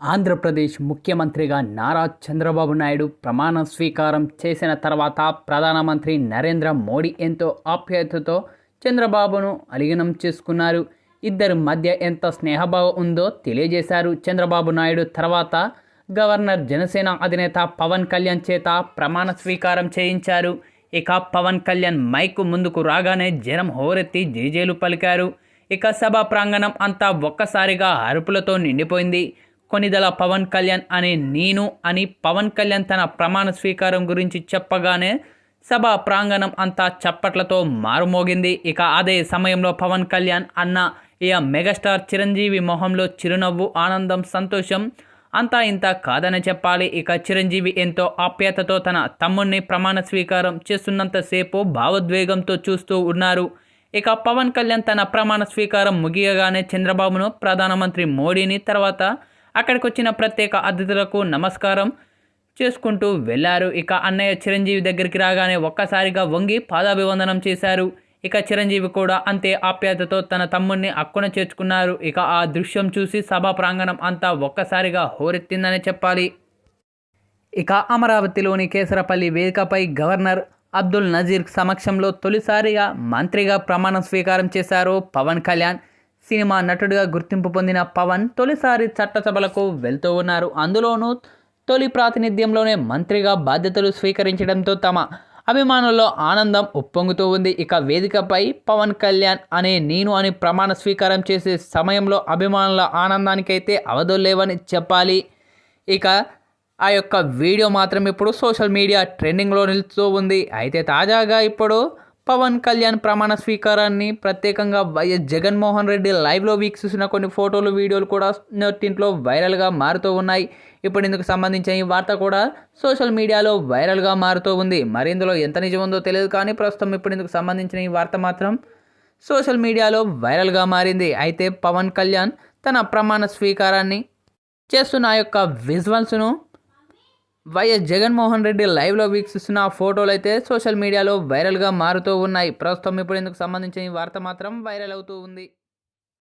ఆంధ్రప్రదేశ్ ముఖ్యమంత్రిగా నారా చంద్రబాబు నాయుడు ప్రమాణ స్వీకారం చేసిన తర్వాత ప్రధానమంత్రి నరేంద్ర మోడీ ఎంతో ఆప్యాయతతో చంద్రబాబును అలిగనం చేసుకున్నారు. ఇద్దరి మధ్య ఎంత స్నేహభావం ఉందో తెలియజేశారు చంద్రబాబు నాయుడు. తర్వాత గవర్నర్ జనసేన అధినేత పవన్ కళ్యాణ్ చేత ప్రమాణ స్వీకారం చేయించారు. ఇక పవన్ కళ్యాణ్ మైకు ముందుకు రాగానే జనం హోరెత్తి జేజేలు పలికారు. ఇక సభ ప్రాంగణం అంతా ఒక్కసారిగా అరుపులతో నిండిపోయింది. కొనిదల పవన్ కళ్యాణ్ అనే నేను అని పవన్ కళ్యాణ్ తన ప్రమాణ స్వీకారం గురించి చెప్పగానే సభ ప్రాంగణం అంతా చప్పట్లతో మారుమోగింది. ఇక అదే సమయంలో పవన్ కళ్యాణ్ అన్న ఇక మెగాస్టార్ చిరంజీవి మొహంలో చిరునవ్వు ఆనందం సంతోషం అంతా ఇంత కాదని చెప్పాలి. ఇక చిరంజీవి ఎంతో ఆప్యాయతతో తన తమ్ముణ్ణి ప్రమాణ స్వీకారం చేస్తున్నంతసేపు భావోద్వేగంతో చూస్తూ ఉన్నారు. ఇక పవన్ కళ్యాణ్ తన ప్రమాణ స్వీకారం ముగియగానే చంద్రబాబును ప్రధానమంత్రి మోడీని తర్వాత అక్కడికి వచ్చిన ప్రత్యేక అతిథులకు నమస్కారం చేసుకుంటూ వెళ్ళారు ఇక అన్నయ్య చిరంజీవి దగ్గరికి రాగానే ఒక్కసారిగా వంగి పాదాభివందనం చేశారు. ఇక చిరంజీవి కూడా అంతే ఆప్యాయతతో తన తమ్ముడిని అక్కున చేర్చుకున్నారు. ఇక ఆ దృశ్యం చూసి సభా ప్రాంగణం అంతా ఒక్కసారిగా హోరెత్తిందనే చెప్పాలి. ఇక అమరావతిలోని కేసరపల్లి వేదికపై గవర్నర్ అబ్దుల్ నజీర్ సమక్షంలో తొలిసారిగా మంత్రిగా ప్రమాణ స్వీకారం చేశారు పవన్ కళ్యాణ్. సినిమా నటుడిగా గుర్తింపు పొందిన పవన్ తొలిసారి చట్టసభలకు వెళ్తూ ఉన్నారు. అందులోనూ తొలి ప్రాతినిధ్యంలోనే మంత్రిగా బాధ్యతలు స్వీకరించడంతో తమ అభిమానుల్లో ఆనందం ఉప్పొంగుతూ ఉంది. ఇక వేదికపై పవన్ కళ్యాణ్ అనే నేను అని ప్రమాణ స్వీకారం చేసే సమయంలో అభిమానుల ఆనందానికైతే అవధులేవని చెప్పాలి. ఇక ఆ యొక్క వీడియో మాత్రం ఇప్పుడు సోషల్ మీడియా ట్రెండింగ్లో నిలుస్తూ ఉంది. అయితే తాజాగా ఇప్పుడు పవన్ కళ్యాణ్ ప్రమాణ స్వీకారాన్ని ప్రత్యేకంగా వైఎస్ జగన్మోహన్ రెడ్డి లైవ్లో వీక్షిస్తున్న కొన్ని ఫోటోలు వీడియోలు కూడా నెట్టింట్లో వైరల్గా మారుతూ ఉన్నాయి. ఇప్పుడు ఇందుకు సంబంధించిన ఈ వార్త కూడా సోషల్ మీడియాలో వైరల్గా మారుతూ ఉంది. మరి ఇందులో ఎంత నిజం ఉందో తెలియదు కానీ ప్రస్తుతం ఇప్పుడు ఇందుకు సంబంధించిన ఈ వార్త మాత్రం సోషల్ మీడియాలో వైరల్గా మారింది. అయితే పవన్ కళ్యాణ్ తన ప్రమాణ స్వీకారాన్ని చేస్తున్న యొక్క విజువల్స్ను వైఎస్ జగన్మోహన్ రెడ్డి లైవ్లో వీక్షిస్తున్న ఫోటోలు అయితే సోషల్ మీడియాలో వైరల్గా మారుతూ ఉన్నాయి. ప్రస్తుతం ఇప్పుడు ఇందుకు సంబంధించిన ఈ వార్త మాత్రం వైరల్ అవుతూ ఉంది.